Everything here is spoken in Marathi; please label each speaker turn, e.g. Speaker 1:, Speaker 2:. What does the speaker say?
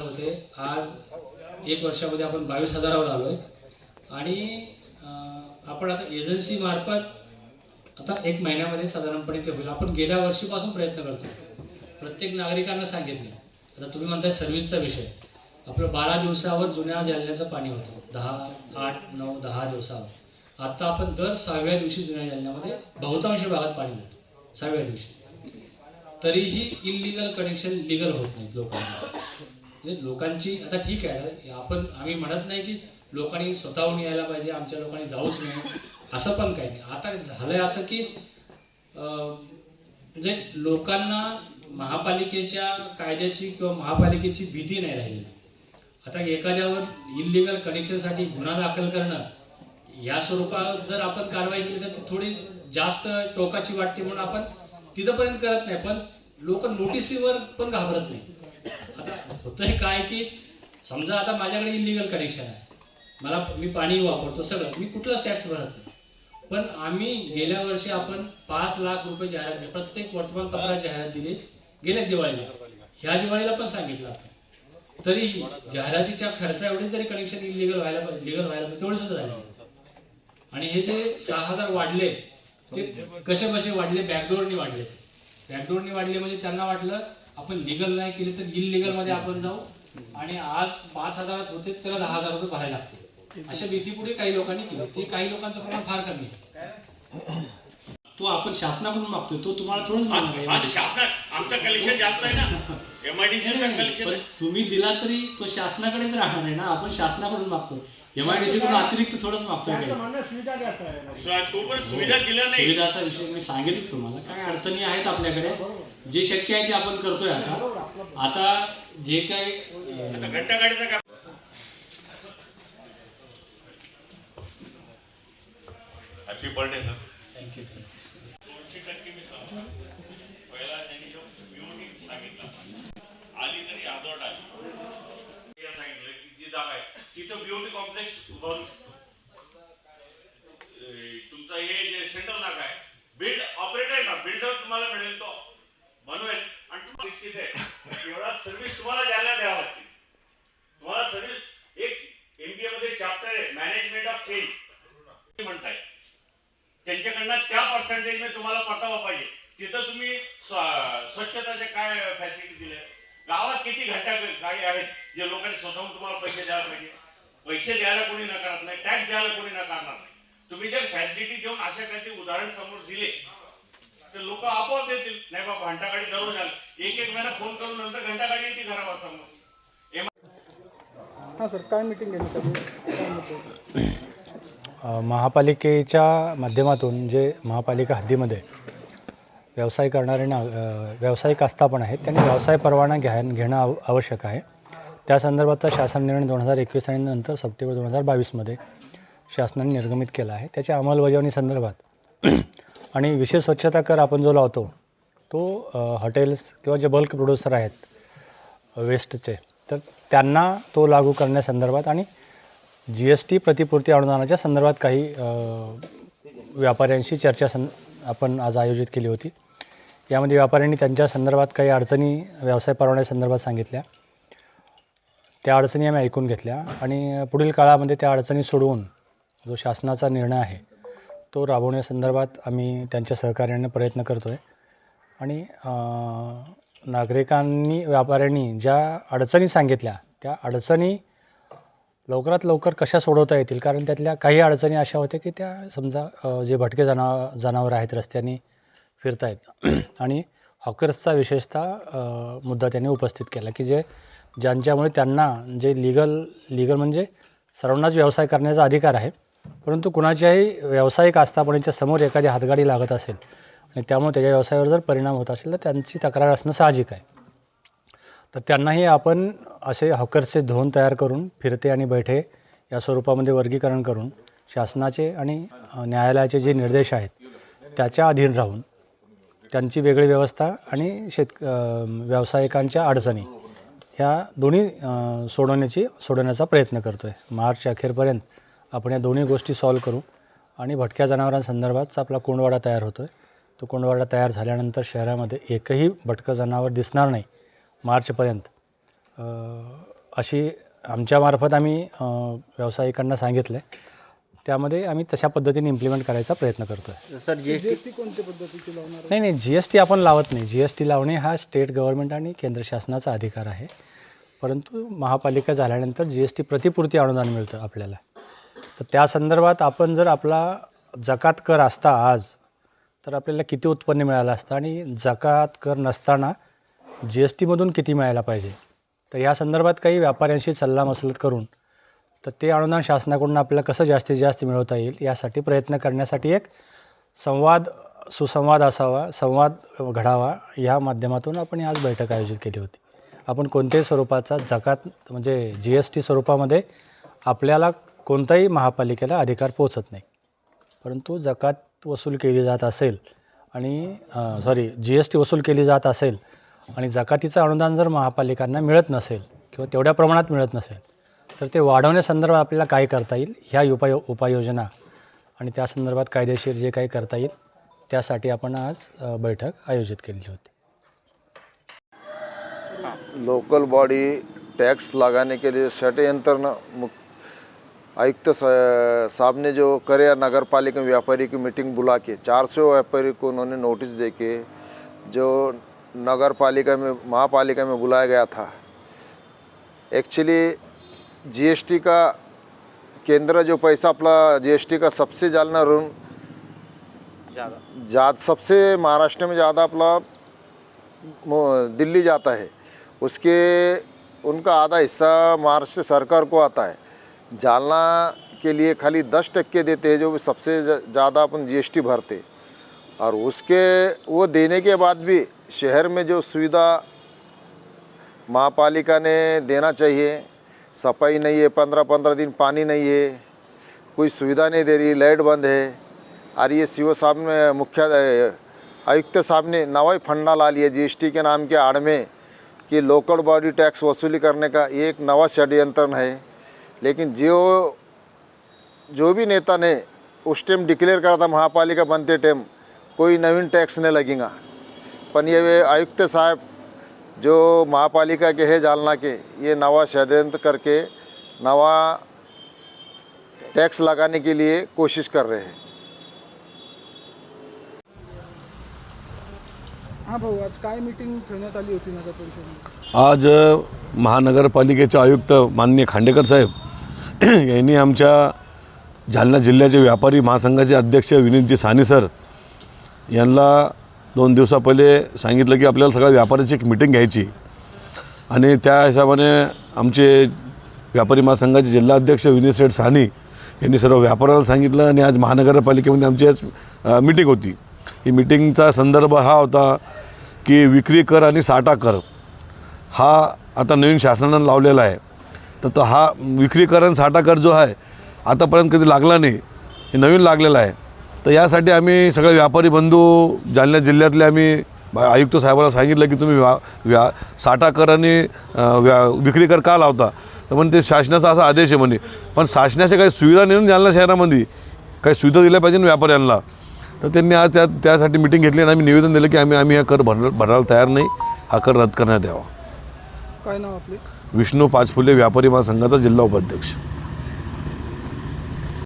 Speaker 1: होते. आज एक वर्षामध्ये आपण बावीस हजारावर आलो आहे आणि आपण आता एजन्सी मार्फत आता एक महिन्यामध्ये साधारणपणे ते होईल. आपण गेल्या वर्षीपासून प्रयत्न करतो प्रत्येक नागरिकांना सांगितलं. आता तुम्ही म्हणताय सर्व्हिसचा विषय. आपलं बारा दिवसावर जुन्या जालन्याचं पाणी होतं. दहा आठ नऊ दहा दिवसावर. आता आपण दर सहाव्या दिवशी जुन्या जालन्यामध्ये बहुतांश भागात पाणी देतो सहाव्या दिवशी. तरीही इलिगल कनेक्शन लिगल होत नाहीत लोकांना. म्हणजे लोकांची आता ठीक आहे आपण आम्ही म्हणत नाही की लोकांनी स्वतःहून यायला पाहिजे आमच्या लोकांनी जाऊच नाही असं पण काही नाही. आता झालंय असं की म्हणजे लोकांना महापालिकेच्या कायद्याची किंवा महापालिकेची भीती नाही राहिली. आता एखाद्यावर इलिगल कनेक्शनसाठी गुन्हा दाखल करणं या स्वरूपात जर आपण कारवाई केली तर ती थोडी जास्त टोकाची वाटते म्हणून आपण तिथंपर्यंत करत नाही. पण लोक नोटिसीवर पण घाबरत नाही. आता होतंय काय की समजा आता माझ्याकडे इलिगल कनेक्शन आहे. मला मी पाणी वापरतो सगळं मी कुठलाच टॅक्स भरत नाही. पण आम्ही गेल्या वर्षी आपण पाच लाख रुपये जाहिरात दिली प्रत्येक वर्तमानपत्रात जाहिरात दिली गेल्या दिवाळीला. ह्या दिवाळीला पण सांगितलं आपण. तरी जाहिरातीच्या खर्चा एवढे तरी कनेक्शन इलिगल व्हायला पाहिजे लिगल व्हायला पाहिजे तेवढे सुद्धा झाले आणि हे जे सहा हजार वाढले ते कसे कसे वाढले? बॅकडोरनी वाढले. बॅकडोरनी वाढले म्हणजे त्यांना वाटलं आपण लिगल नाही केले तर इलिगलमध्ये आपण जाऊ आणि आज पाच हजारात होते त्याला दहा हजार रुपये भरायला लागते अशा भीतीपुढे काही लोकांनी केलं. ते काही लोकांचं प्रमाण फार कमी आहे. तो आपण शासनाकडून मागतोय. तो तुम्हाला थोडंच मागणार.
Speaker 2: हा शासनात आमचं कलेक्शन जास्त आहे ना.
Speaker 1: पण तुम्ही दिला तरी तो शासनाकडेच राहणार आहे ना? आपण शासनाकडून मागतो एमआयडीसी कडून अतिरिक्त थोडंच मागतोय काही
Speaker 2: सुविधा दिल्या नाही.
Speaker 1: सुविधाचा विषय मी सांगितलं तुम्हाला. काय अडचणी आहेत आपल्याकडे? जे शक्य आहे ते आपण करतोय आता. आता जे काय अं,
Speaker 2: आता घंटा गाडीचा काय हॅपी बर्थडे सर
Speaker 1: you.
Speaker 2: दोनशे टक्के मी सहमत पहिला त्यांनी जो सांगितला. आली तरी आदोड आली. सांगितलं की जी जागा आहे तिथं ब्युटी कॉम्प्लेक्स उभारून तुमचं हे जे सेंट्रल नाका आहे बिल्ड ऑपरेटर ना बिल्डर तुम्हाला मिळेल तो. बनवेल. आणि तुम्हाला निश्चित आहे एवढा सर्व्हिस तुम्हाला द्यायला द्यावा लागते तुम्हाला सर्व्हिस एक एमबीए मध्ये चॅप्टर आहे मॅनेजमेंट ऑफ चेंज म्हणताय. त्यांच्याकडनं त्या पर्सेंटेजने तुम्हाला परतावा पाहिजे. तिथं तुम्ही स्वच्छताचे काय फॅसिलिटी दिले? गावात किती घंटा गाडी आहेत जे लोकांनी स्वतःहून तुम्हाला पैसे द्यायला पाहिजे. पैसे द्यायला कोणी नकारत नाही टॅक्स द्यायला कोणी नकारणार नाही. तुम्ही जर फॅसिलिटी देऊन अशा काहीतरी उदाहरण समोर दिले तर लोक आपोआप देतील. नाही बाबा घंटा गाडी दररोज आली एक एक महिना फोन करून नंतर घंटा गाडी येते घरावर समोर.
Speaker 3: हां सर काय मिटिंग
Speaker 4: महापालिकेच्या माध्यमातून जे महापालिका हद्दीमध्ये व्यवसाय करणारे ना व्यावसायिक व्यावसायिक आस्थापन आहेत. त्यांनी व्यवसाय परवाना घ्या घेणं आव आवश्यक आहे. त्या संदर्भातचा शासन निर्णय दोन हजार एकवीस आणि नंतर सप्टेंबर दोन हजार बावीसमध्ये शासनाने निर्गमित केला आहे. त्याच्या अंमलबजावणी संदर्भात आणि विशेष स्वच्छता कर आपण जो लावतो तो हॉटेल्स किंवा जे बल्क प्रोड्युसर आहेत वेस्टचे तर त्यांना तो लागू करण्यासंदर्भात आणि जी एस टी प्रतिपूर्ती अनुदानाच्या संदर्भात काही व्यापाऱ्यांशी चर्चा सं आपण आज आयोजित केली होती. यामध्ये व्यापाऱ्यांनी त्यांच्या संदर्भात काही अडचणी व्यवसाय परवान्यासंदर्भात सांगितल्या. त्या अडचणी आम्ही ऐकून घेतल्या आणि पुढील काळामध्ये त्या अडचणी सोडवून जो शासनाचा निर्णय आहे तो राबवण्यासंदर्भात आम्ही त्यांच्या सहकार्याने प्रयत्न करतो आहे आणि नागरिकांनी व्यापाऱ्यांनी ज्या अडचणी सांगितल्या त्या अडचणी लवकरात लवकर कशा सोडवता येतील? कारण त्यातल्या काही अडचणी अशा होत्या की त्या समजा जे भटके जना जनावरं आहेत रस्त्याने फिरतायत. आणि हॉकर्सचा विशेषतः मुद्दा त्यांनी उपस्थित केला की जे ज्यांच्यामुळे त्यांना जे लिगल लिगल म्हणजे सर्वांनाच व्यवसाय करण्याचा अधिकार आहे परंतु कुणाच्याही व्यावसायिक आस्थापनेच्या समोर एखादी हातगाडी लागत असेल आणि त्यामुळे त्याच्या व्यवसायावर जर परिणाम होत असेल तर त्यांची तक्रार असणं साहजिक आहे. तर त्यांनाही आपण असे हॉकर्सचे धोन तयार करून फिरते आणि बैठे या स्वरूपामध्ये वर्गीकरण करून शासनाचे आणि न्यायालयाचे जे निर्देश आहेत त्याच्या अधीन राहून त्यांची वेगळी व्यवस्था आणि शेत व्यावसायिकांच्या अडचणी. ह्या दोन्ही सोडवण्याची सोडवण्याचा प्रयत्न करतो आहे मार्च अखेरपर्यंत आपण या दोन्ही गोष्टी सॉल्व करू. आणि भटक्या जनावरांसंदर्भातचा आपला कोंडवाडा तयार होतो आहे तो कोंडवाडा तयार झाल्यानंतर शहरामध्ये एकही भटकं जनावर दिसणार नाही मार्चपर्यंत. अशी आमच्यामार्फत आम्ही व्यावसायिकांना सांगितलं आहे त्यामध्ये आम्ही तशा पद्धतीने इम्प्लिमेंट करायचा प्रयत्न करतो आहे
Speaker 5: sir G S T
Speaker 3: GST कोणत्या पद्धतीची लावणार?
Speaker 4: नाही नाही जी एस टी आपण लावत नाही. जी एस टी लावणे हा स्टेट गव्हर्नमेंट आणि केंद्र शासनाचा अधिकार आहे. परंतु महापालिका झाल्यानंतर जी एस टी प्रतिपूर्ती अनुदान मिळतं आपल्याला. तर त्या संदर्भात आपण जर आपला जकात कर असता आज तर आपल्याला किती उत्पन्न मिळालं असतं आणि जकात कर नसताना जी एस टीमधून किती मिळायला पाहिजे? तर या संदर्भात काही व्यापाऱ्यांशी सल्लामसलत करून तर ते अनुदान शासनाकडून आपल्याला कसं जास्तीत जास्त मिळवता येईल यासाठी प्रयत्न करण्यासाठी एक संवाद सुसंवाद असावा संवाद घडावा या माध्यमातून आपण आज बैठक आयोजित केली होती. आपण कोणत्याही स्वरूपाचा जकात म्हणजे जी एस टी स्वरूपामध्ये आपल्याला कोणताही महापालिकेला अधिकार पोचत नाही. परंतु जकात वसूल केली जात असेल आणि सॉरी जी एस टी वसूल केली जात असेल आणि जकातीचं अनुदान जर महापालिकांना मिळत नसेल किंवा तेवढ्या प्रमाणात मिळत नसेल तर ते वाढवण्यासंदर्भात आपल्याला काय करता येईल ह्या उपाय उपाययोजना आणि त्या संदर्भात कायदेशीर जे काही करता येईल त्यासाठी आपण आज बैठक आयोजित केली होती.
Speaker 6: लोकल बॉडी टैक्स लगाने के लिए षड्यंत्र न आयुक्त साहब ने जो करे नगर पालिका व्यापारी की मीटिंग बुला के चार सौ व्यापारी को उन्होंने नोटिस दे के जो नगर पालिका में महापालिका में बुलाया गया था एक्चुअली जीएसटी का केंद्र जो पैसा अपना जीएसटी का सबसे जालना ऋण?
Speaker 5: ज़्यादा।
Speaker 6: ज़्यादा सबसे महाराष्ट्र में ज़्यादा अपना दिल्ली जाता है। उसके उनका आधा हिस्सा महाराष्ट्र सरकार को आता है। जालना के लिए खाली दस टक्के देते हैं जो सबसे ज़्यादा अपन जीएसटी भरते। और उसके वो देने के बाद भी शहर में जो सुविधा महापालिका ने देना चाहिए सफ़ाई नहीं है पंद्रह पंद्रह दिन पानी नहीं है, कोई सुविधा नहीं दे रही, लाइट बंद है। और ये सी साहब ने मुख्य आयुक्त साहब ने नवा ही फंडा ला लिया, जीएसटी के नाम के आड़ में, कि लोकल बॉडी टैक्स वसूली करने का ये एक नवा षड्यंत्र है। लेकिन जो जो भी नेता ने उस टाइम डिक्लेयर करा था, महापालिका बनते टाइम, कोई नवीन टैक्स नहीं लगेगा। पण ये आयुक्त साहब जो महापालिका के है जालना के ये नवा षड्यंत्र करके नवा टैक्स लगाने के लिए कोशिश कर रहे हैं।
Speaker 3: हां भाऊ आज काय मीटिंग ठेवण्यात आली होती नगर परिषदेमध्ये
Speaker 7: आज अ, महानगरपालिकेचे आयुक्त माननीय खांडेकर साहेब यांनी आमच्या जालना जिल्ह्याचे व्यापारी महासंघाचे अध्यक्ष विनीतजी साने सर यांना दोन दिवसा पहिले सांगितलं की आपल्याला सगळ्या व्यापाऱ्याची एक मिटिंग घ्यायची. आणि त्या हिशोबाने आमचे व्यापारी महासंघाचे जिल्हाध्यक्ष विनीत शेठ साने यांनी सर्व व्यापाऱ्याला सांगितलं आणि आज महानगरपालिकेमध्ये आमची आज मिटिंग होती. ही मिटिंगचा संदर्भ हा होता की विक्री कर आणि साठा कर हा आता नवीन शासनानं लावलेला आहे. तर तो हा विक्री कर आणि साठा कर जो आहे आतापर्यंत कधी लागला नाही हे नवीन लागलेला आहे. तर यासाठी आम्ही सगळे व्यापारी बंधू जालना जिल्ह्यातले आम्ही आयुक्त साहेबांना सांगितलं की तुम्ही व्या व्या साठा कर आणि व्या विक्री कर का लावता? तर म्हणे ते शासनाचा असा आदेश आहे म्हणे. पण शासनाच्या काही सुविधा नाही ना जालना शहरामध्ये काही सुविधा दिल्या पाहिजे ना व्यापाऱ्यांना. तर त्यांनी आज त्या त्यासाठी मिटिंग घेतली आणि आम्ही निवेदन दिलं की आम्ही आम्ही हा कर भर भरायला तयार नाही. हा कर रद्द करण्यात यावा.
Speaker 3: काय नाव आपले?
Speaker 7: विष्णू पाचफुले व्यापारी महासंघाचा जिल्हा उपाध्यक्ष.